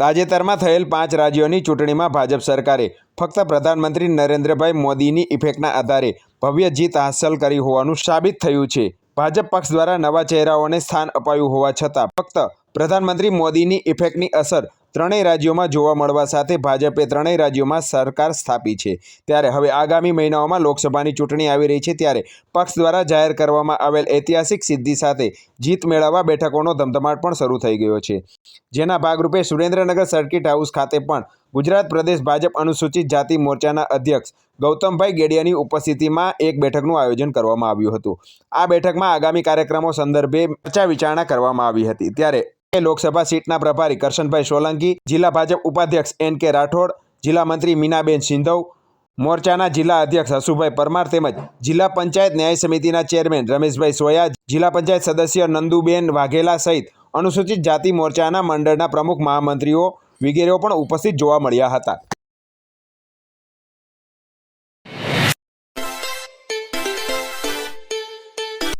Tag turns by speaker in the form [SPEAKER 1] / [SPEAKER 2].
[SPEAKER 1] તાજેતરમાં થયેલ પાંચ રાજ્યોની ચૂંટણીમાં ભાજપ સરકારે ફક્ત પ્રધાનમંત્રી નરેન્દ્રભાઈ મોદીની ઇફેક્ટના આધારે ભવ્ય જીત હાંસલ કરી હોવાનું સાબિત થયું છે. ભાજપ પક્ષ દ્વારા નવા ચહેરાઓને સ્થાન અપાયું હોવા છતાં ફક્ત પ્રધાનમંત્રી મોદીની ઇફેક્ટની અસર ત્રણેય રાજ્યોમાં જોવા મળવા સાથે ભાજપે ત્રણેય રાજ્યોમાં સરકાર સ્થાપી છે. ત્યારે હવે આગામી મહિનાઓમાં લોકસભાની ચૂંટણી આવી રહી છે ત્યારે પક્ષ દ્વારા જાહેર કરવામાં આવેલ ઐતિહાસિક સિદ્ધિ સાથે જીત મેળવવા બેઠકોનો ધમધમાટ પણ શરૂ થઈ ગયો છે. જેના ભાગરૂપે સુરેન્દ્રનગર સર્કિટ હાઉસ ખાતે પણ ગુજરાત પ્રદેશ ભાજપ અનુસૂચિત જાતિ મોરચાના અધ્યક્ષ ગૌતમભાઈ ગેડિયાની ઉપસ્થિતિમાં એક બેઠકનું આયોજન કરવામાં આવ્યું હતું. આ બેઠકમાં આગામી કાર્યક્રમો સંદર્ભે ચર્ચા વિચારણા કરવામાં આવી હતી. ત્યારે લોકસભા સીટના પ્રભારી કરશનભાઈ સોલંકી, જિલ્લા ભાજપ ઉપાધ્યક્ષ એન કે રાઠોડ, જિલ્લા મંત્રી મીનાબેન સિંધવ, મોરચાના જિલ્લા અધ્યક્ષ હસુભાઈ પરમાર તેમજ જિલ્લા પંચાયત ન્યાય સમિતિના ચેરમેન રમેશભાઈ સોયા, જિલ્લા પંચાયત સદસ્ય નંદુબેન વાઘેલા સહિત અનુસૂચિત જાતિ મોરચાના મંડળના પ્રમુખ મહામંત્રીઓ વગેરેઓ પણ ઉપસ્થિત જોવા મળ્યા હતા.